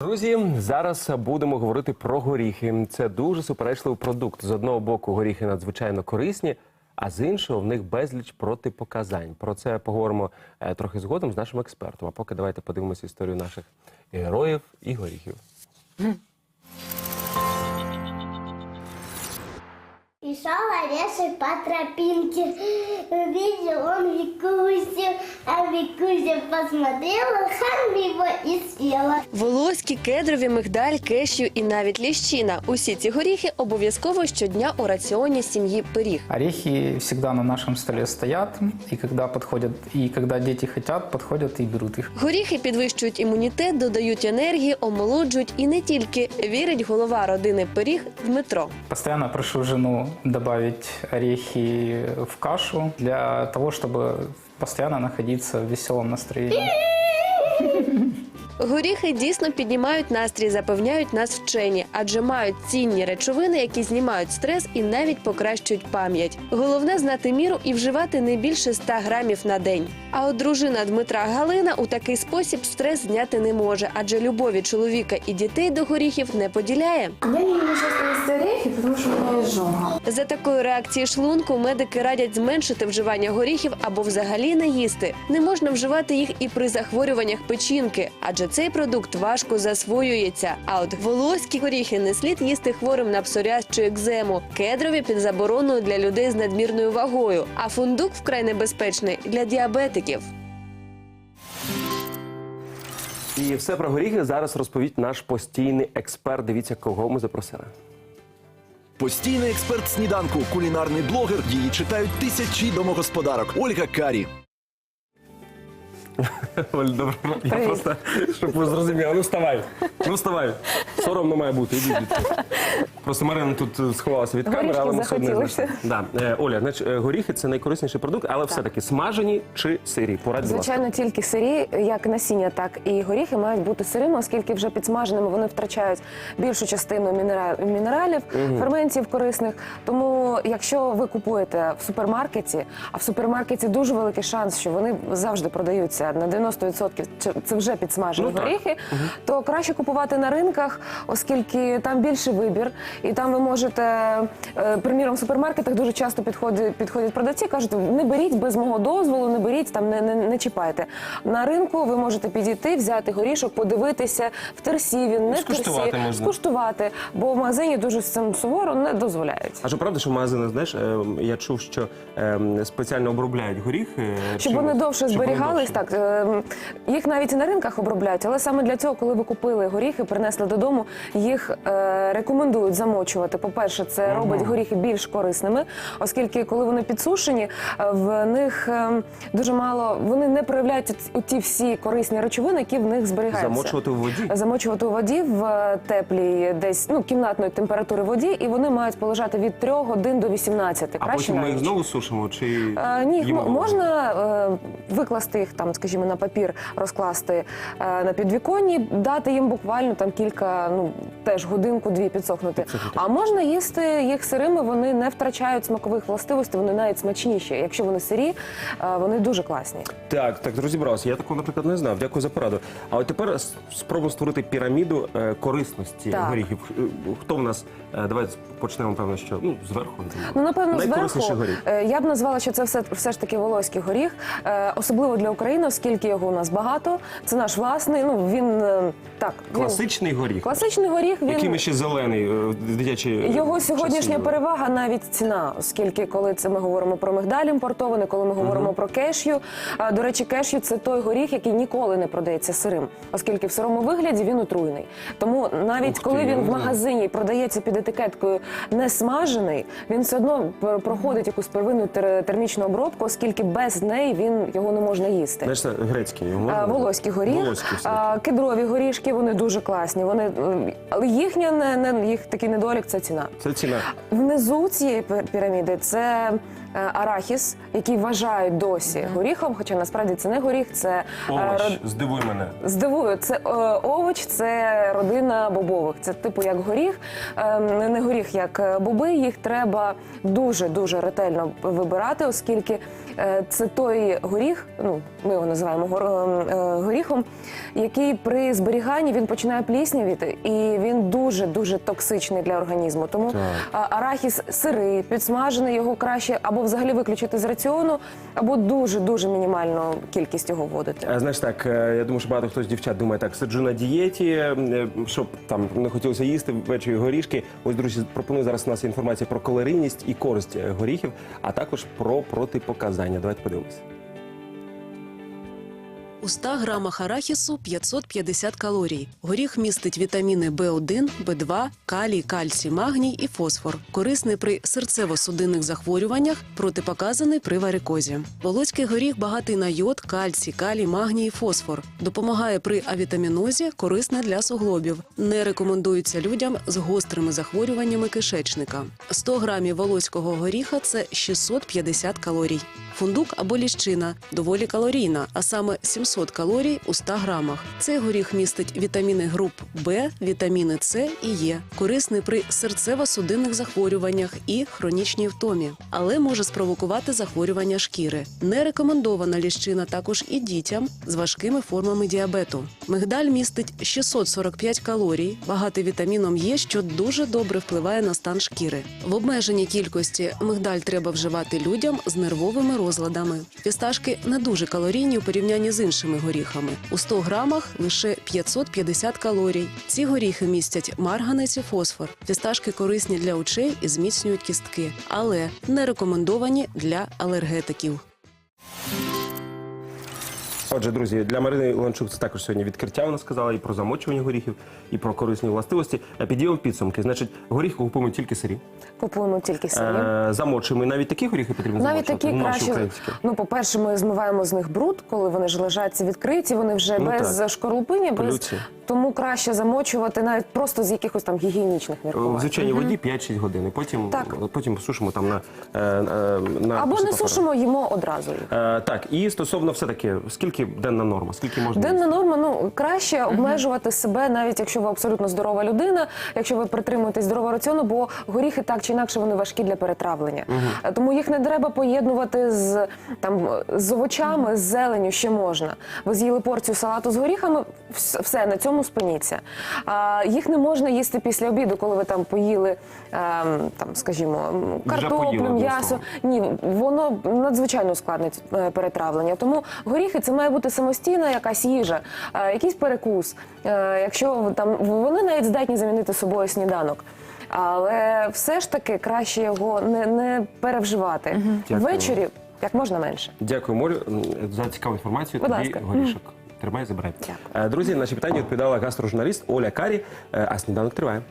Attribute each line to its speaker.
Speaker 1: Друзі, зараз будемо говорити про горіхи. Це дуже суперечливий продукт. З одного боку, горіхи надзвичайно корисні, а з іншого в них безліч протипоказань. Про це поговоримо е, трохи згодом з нашим експертом. А поки давайте подивимося історію наших героїв і горіхів.
Speaker 2: Шел орешек по тропинке. Увидел он Викусю, а Викуся посмотрела, хам его и съела.
Speaker 3: Волоські, кедрові, мигдаль, кешю і навіть ліщина. Усі ці горіхи обов'язково щодня у раціоні сім'ї пиріг.
Speaker 4: Орехи всегда на нашем столе стоят, и когда подходят, и когда дети хотят, подходят и берут их.
Speaker 3: Горіхи підвищують імунітет, додають енергії, омолоджують і не тільки вірить голова родини пиріг Дмитро.
Speaker 4: Постоянно прошу жену добавить орехи в кашу для того, чтобы постоянно находиться в веселом настроении.
Speaker 3: Горіхи дійсно піднімають настрій, запевняють нас вчені, адже мають цінні речовини, які знімають стрес і навіть покращують пам'ять. Головне знати міру і вживати не більше 100 грамів на день. А от дружина Дмитра Галина у такий спосіб стрес зняти не може, адже любові чоловіка і дітей до горіхів не поділяє.
Speaker 5: Я не часто есть орехи, потому что у меня изжога.
Speaker 3: За такої реакції шлунку медики радять зменшити вживання горіхів або взагалі не їсти. Не можна вживати їх і при захворюваннях печінки, адже цей продукт важко засвоюється. А от волоські горіхи не слід їсти хворим на псоріаз чи екзему, кедрові під забороною для людей з надмірною вагою. А фундук вкрай небезпечний для діабетиків.
Speaker 1: І все про горіхи зараз розповість наш постійний експерт. Дивіться, кого ми запросили.
Speaker 6: Постійний експерт сніданку, кулінарний блогер. Її читають тисячі домогосподарок. Ольга Карі.
Speaker 1: Оль, добре, я просто, щоб ви зрозуміли. Ну вставай, ну вставай. Соромно має бути, ідіть. звідси. Просто Марина тут е, сховалася від камери,
Speaker 5: Горішки
Speaker 1: але ми все одно
Speaker 5: захотілося.
Speaker 1: Да. Е, Оля, значить, е, горіхи це найкорисніший продукт, але все-таки смажені чи сирі? Порадь, будь ласка.
Speaker 5: Звичайно, тільки сирі, як насіння, так і горіхи мають бути сирими, оскільки вже підсмаженими вони втрачають більшу частину мінера- мінералів, ферментів корисних. Тому, якщо ви купуєте в супермаркеті, а в супермаркеті дуже великий шанс, що вони завжди продаються на 90% це- це вже підсмажені
Speaker 1: Ну, так.
Speaker 5: горіхи, то краще купувати на ринках, оскільки там більший вибір, і там ви можете, е, приміром, в супермаркетах дуже часто підходять, підходять продавці, кажуть, не беріть без мого дозволу, не беріть там, не, не, не чіпайте. На ринку ви можете підійти, взяти горішок, подивитися в терсі він, не в терсі,
Speaker 1: можна.
Speaker 5: скуштувати, бо в магазині дуже з цим суворо не дозволяють.
Speaker 1: А що правда, що в магазинах, знаєш, е, я чув, що е, спеціально обробляють горіхи.
Speaker 5: Щоб вони довше зберігались, так е, їх навіть і на ринках обробляють, але саме для цього, коли ви купили горіхи, принесли додому, їх е, рекомендують замочувати. По-перше, це робить горіхи більш корисними, оскільки коли вони підсушені, е, в них е, дуже мало вони не проявляють у ті всі корисні речовини, які в них зберігаються.
Speaker 1: Замочувати в воді.
Speaker 5: Замочувати у воді в теплій, десь ну кімнатної температури воді, і вони мають полежати від 3 годин до 18.
Speaker 1: А
Speaker 5: Краще
Speaker 1: потім ми їх знову сушимо чи
Speaker 5: Е, Ні, можна викласти їх там, скажімо, на папір, розкласти на підвіконні, дати їм буквально там кілька, ну теж годинку-дві підсохнути. А можна їсти їх сирими, вони не втрачають смакових властивостей, вони навіть смачніші. Якщо вони сирі, е, вони дуже класні.
Speaker 1: Так, так, розібрався. Я такого, наприклад, не знав. Дякую за пораду. А от тепер спробуємо створити піраміду е, корисності
Speaker 5: Так.
Speaker 1: горіхів. Е, Хто в нас? Давайте почнемо, певно, що ну, зверху.
Speaker 5: Ну, напевно, зверху
Speaker 1: горіх.
Speaker 5: я б назвала, що це все, все ж таки волоський горіх, особливо для України, оскільки його у нас багато. Це наш власний. Ну він так
Speaker 1: Класичний горіх.
Speaker 5: класичний горіх. Він
Speaker 1: Який ми ще зелений, е, дитячий.
Speaker 5: Його сьогоднішня перевага навіть ціна, оскільки коли це ми говоримо про мигдаль імпортований, коли ми говоримо про кешю. А, до речі, кешю це той горіх, який ніколи не продається сирим, оскільки в сирому вигляді він отруйний. Тому навіть
Speaker 1: Ух
Speaker 5: коли
Speaker 1: я
Speaker 5: він в магазині продається під етикеткою не смажений, він все одно проходить якусь первинну тер- термічну обробку, оскільки без неї він його не можна їсти.
Speaker 1: Знаєш, грецький. його.
Speaker 5: Волоський горіх,
Speaker 1: Волоський
Speaker 5: а, кедрові горішки, вони дуже класні. Вони е, але їхня не, не їх такий недолік це ціна.
Speaker 1: Це ціна.
Speaker 5: Внизу цієї піраміди це арахіс, який вважають досі горіхом, хоча насправді це не горіх, це е,
Speaker 1: Овоч,
Speaker 5: род-
Speaker 1: здивуй мене.
Speaker 5: Здивую, це е, овоч, це родина бобових. Це типу як горіх, е, не горіх, як е, боби. Їх треба дуже дуже ретельно вибирати, оскільки е, це той горіх, ну ми його називаємо гор- е, горіхом, який при зберіганні він починає пліснявіти, і він дуже дуже токсичний для організму. Тому арахіс сирий, підсмажений, його краще або взагалі виключити з раціону, або дуже дуже мінімальну кількість його вводити.
Speaker 1: Знаєш так, е, я думаю, що багато хто з дівчат думає, так, сиджу на дієті, е, щоб там не хотілося їсти ввечері горішки. Ось, друзі, пропоную зараз у нас інформація про калорійність і користь е, горіхів, а також про протипоказання. Давайте подивимося.
Speaker 7: У 100 грамах арахісу 550 калорій. Горіх містить вітаміни В1, В2, калій, кальцій, магній і фосфор. Корисний при серцево-судинних захворюваннях, протипоказаний при варикозі. Волоцький горіх багатий на йод, кальцій, калій, магній і фосфор. Допомагає при авітамінозі, корисний для суглобів. Не рекомендується людям з гострими захворюваннями кишечника. 100 грамів волоського горіха це 650 калорій. Фундук або ліщина доволі калорійна, а саме 700 калорій у 100 грамах. Цей горіх містить вітаміни груп Б, вітаміни С і Е, корисний при серцево-судинних захворюваннях і хронічній втомі, але може спровокувати захворювання шкіри. Не рекомендована ліщина також і дітям з важкими формами діабету. Мигдаль містить 645 калорій, багатий вітаміном Е, що дуже добре впливає на стан шкіри. В обмеженій кількості мигдаль треба вживати людям з нервовими розладами. Фісташки не дуже калорійні у порівнянні з іншими горіхами. У 100 грамах лише 550 калорій. Ці горіхи містять марганець і фосфор. Фісташки корисні для очей і зміцнюють кістки, але не рекомендовані для алергетиків.
Speaker 1: Отже, друзі, для Марини Ланчук це також сьогодні відкриття. Вона сказала і про замочування горіхів, і про корисні властивості. Е, Підіймемо підсумки. Значить, горіх купуємо тільки сирі.
Speaker 5: Купуємо тільки сирі.
Speaker 1: Е, замочуємо. І навіть такі горіхи потрібно
Speaker 5: Навіть
Speaker 1: замочувати.
Speaker 5: такі
Speaker 1: наші
Speaker 5: краще.
Speaker 1: українські.
Speaker 5: Ну, по-перше, ми змиваємо з них бруд, коли вони ж лежать ці відкриті, вони вже
Speaker 1: Ну,
Speaker 5: без
Speaker 1: так.
Speaker 5: шкарлупині, без тому краще замочувати навіть просто з якихось там гігієнічних
Speaker 1: В
Speaker 5: міркувань.
Speaker 1: звичайній воді 5-6 годин. І потім,
Speaker 5: Так.
Speaker 1: потім сушимо там на, е, е, на
Speaker 5: Або не сушимо, їмо одразу їх.
Speaker 1: Е, так, і стосовно все-таки, скільки денна норма? Скільки можна?
Speaker 5: Денна
Speaker 1: їсти?
Speaker 5: норма, ну краще обмежувати себе, навіть якщо ви абсолютно здорова людина, якщо ви притримуєтесь здорового раціону, бо горіхи так чи інакше вони важкі для перетравлення. Е, Тому їх не треба поєднувати з там з овочами, з зеленю ще можна. Ви з'їли порцію салату з горіхами, все на цьому спиніться. А їх не можна їсти після обіду, коли ви там поїли ем, там, скажімо, картоплю, м'ясо. Ні, воно надзвичайно ускладнить е, перетравлення. Тому горіхи це має бути самостійна якась їжа, е, якийсь перекус. Е, Якщо там вони навіть здатні замінити собою сніданок. Але все ж таки краще його не, не перевживати.
Speaker 1: Дякую.
Speaker 5: Ввечері як можна менше.
Speaker 1: Дякую, Молю, за цікаву інформацію.
Speaker 5: Будь
Speaker 1: Тобі
Speaker 5: ласка.
Speaker 1: горішок. Тримай, забирай.
Speaker 5: Дякую.
Speaker 1: Е, Друзі, наші питання відповідала гастрожурналіст Оля Карі, а сніданок триває.